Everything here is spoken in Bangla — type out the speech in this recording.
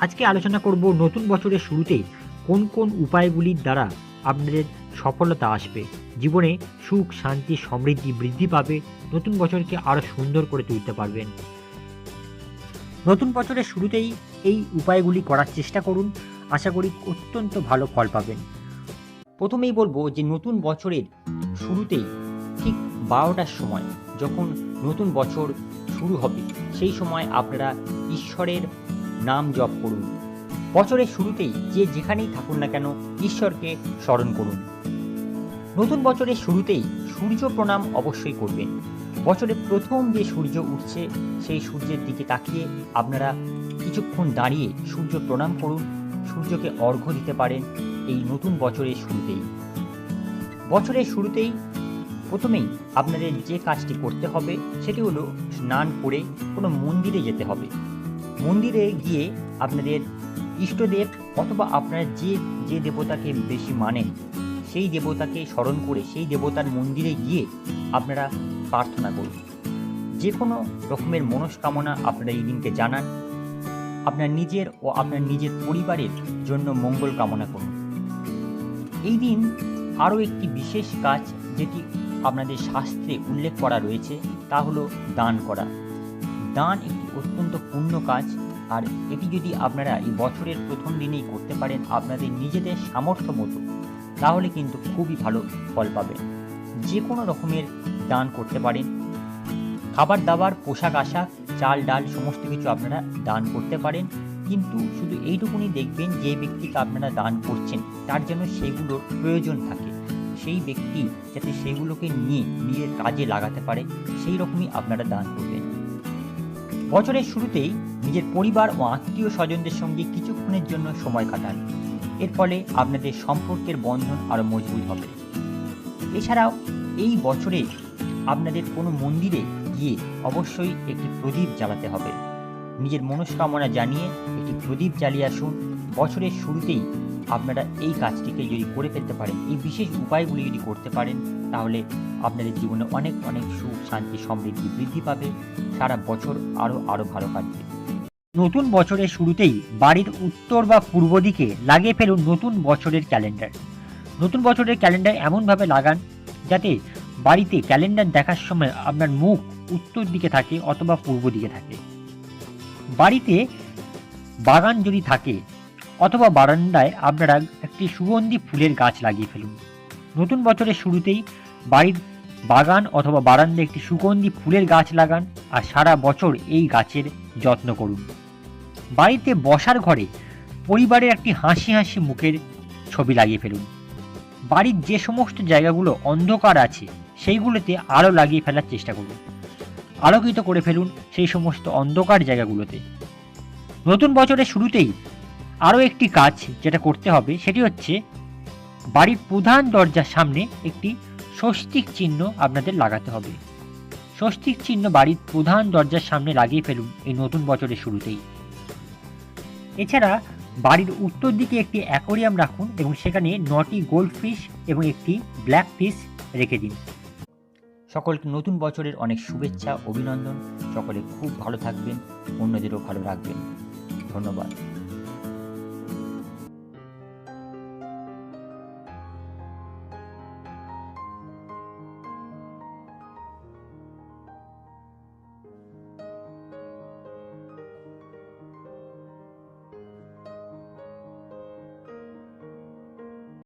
আজকে আলোচনা করব নতুন বছরের শুরুতে কোন কোন উপায়গুলির দ্বারা আপনাদের সফলতা আসবে। জীবনে সুখ, শান্তি, সমৃদ্ধি বৃদ্ধি পাবে। নতুন বছরকে আরও সুন্দর করে তুলতে পারবেন। নতুন বছরের শুরুতেই এই উপায়গুলি করার চেষ্টা করুন। আশা করি অত্যন্ত ভালো ফল পাবেন। প্রথমেই বলব যে নতুন বছরের শুরুতেই ঠিক বারোটার সময় যখন নতুন বছর শুরু হবে, সেই সময় আপনারা ঈশ্বরের নাম জপ করুন। বছরের শুরুতেই যে যেখানেই থাকুন না কেন ঈশ্বরকে স্মরণ করুন। নতুন বছরের শুরুতেই সূর্য প্রণাম অবশ্যই করবেন। বছরের প্রথম যে সূর্য উঠছে, সেই সূর্যের দিকে তাকিয়ে আপনারা কিছুক্ষণ দাঁড়িয়ে সূর্য প্রণাম করুন, সূর্যকে অর্ঘ্য দিতে পারেন এই নতুন বছরের শুরুতেই। বছরের শুরুতেই প্রথমেই আপনাদের যে কাজটি করতে হবে, সেটি হলো স্নান করে কোনো মন্দিরে যেতে হবে। মন্দিরে গিয়ে আপনাদের ইষ্টদেব অথবা আপনারা যে যে দেবতাকে বেশি মানেন, সেই দেবতাকে স্মরণ করে সেই দেবতার মন্দিরে গিয়ে আপনারা প্রার্থনা করুন। যে কোনো রকমের মনস্কামনা আপনারা এই দিনকে জানান। আপনার নিজের ও আপনার নিজের পরিবারের জন্য মঙ্গল কামনা করুন। এই দিন আরও একটি বিশেষ কাজ যেটি আপনাদের শাস্ত্রে উল্লেখ করা রয়েছে, তা হলো দান করা। দান একটি অত্যন্ত পূর্ণ কাজ। আর এটি যদি আপনারা এই বছরের প্রথম দিনেই করতে পারেন, আপনাদের নিজেদের সামর্থ্য মতো, তাহলে কিন্তু খুবই ভালো ফল পাবেন। যে কোনো রকমের দান করতে পারেন। খাবার দাবার পোশাক আশাক, চাল, ডাল, সমস্ত কিছু আপনারা দান করতে পারেন। কিন্তু শুধু এইটুকুনি দেখবেন, যে ব্যক্তিকে আপনারা দান করছেন, তার জন্য সেগুলোর প্রয়োজন থাকে। সেই ব্যক্তি যাতে সেগুলোকে নিয়ে নিজের কাজে লাগাতে পারে সেই রকমই আপনারা দান করবেন। বছরের শুরুতেই নিজের পরিবার ও আত্মীয় স্বজনদের সঙ্গে কিছুক্ষণের জন্য সময় কাটান। এর ফলে আপনাদের সম্পর্কের বন্ধন আরও মজবুত হবে। এছাড়াও এই বছরে আপনাদের কোনো মন্দিরে গিয়ে অবশ্যই একটি প্রদীপ জ্বালাতে হবে। নিজের মনস্কামনা জানিয়ে একটি প্রদীপ জ্বালিয়ে আসুন। বছরের শুরুতেই আপনারা এই কাজটিকে যদি করে ফেলতে পারেন, এই বিশেষ উপায়গুলি যদি করতে পারেন, তাহলে আপনাদের জীবনে অনেক অনেক সুখ, শান্তি, সমৃদ্ধি বৃদ্ধি পাবে। সারা বছর আরও আরও ভালো কাটবে। নতুন বছরের শুরুতেই বাড়ির উত্তর বা পূর্ব দিকে লাগিয়ে ফেলুন নতুন বছরের ক্যালেন্ডার। নতুন বছরের ক্যালেন্ডার এমনভাবে লাগান যাতে বাড়িতে ক্যালেন্ডার দেখার সময় আপনার মুখ উত্তর দিকে থাকে অথবা পূর্ব দিকে থাকে। বাড়িতে বাগান যদি থাকে অথবা বারান্দায় আপনারা একটি সুগন্ধি ফুলের গাছ লাগিয়ে ফেলুন। নতুন বছরের শুরুতেই বাড়ির বাগান অথবা বারান্দায় একটি সুগন্ধি ফুলের গাছ লাগান আর সারা বছর এই গাছের যত্ন করুন। বাড়িতে বসার ঘরে পরিবারের একটি হাসি হাসি মুখের ছবি লাগিয়ে ফেলুন। বাড়ির যে সমস্ত জায়গাগুলো অন্ধকার আছে, সেইগুলোতে আলো লাগিয়ে ফেলার চেষ্টা করুন। আলোকিত করে ফেলুন সেই সমস্ত অন্ধকার জায়গাগুলোতে। নতুন বছরের শুরুতেই আরও একটি কাজ যেটা করতে হবে, সেটি হচ্ছে বাড়ির প্রধান দরজার সামনে একটি স্বস্তিক চিহ্ন আপনাদের লাগাতে হবে। স্বস্তিক চিহ্ন বাড়ির প্রধান দরজার সামনে লাগিয়ে ফেলুন এই নতুন বছরের শুরুতেই। এছাড়া বাড়ির উত্তর দিকে একটি অ্যাকোরিয়াম রাখুন এবং সেখানে নটি গোল্ড ফিশ এবং একটি ব্ল্যাক ফিশ রেখে দিন। সকলকে নতুন বছরের অনেক শুভেচ্ছা, অভিনন্দন। সকলে খুব ভালো থাকবেন, অন্যদেরও ভালো রাখবেন। ধন্যবাদ।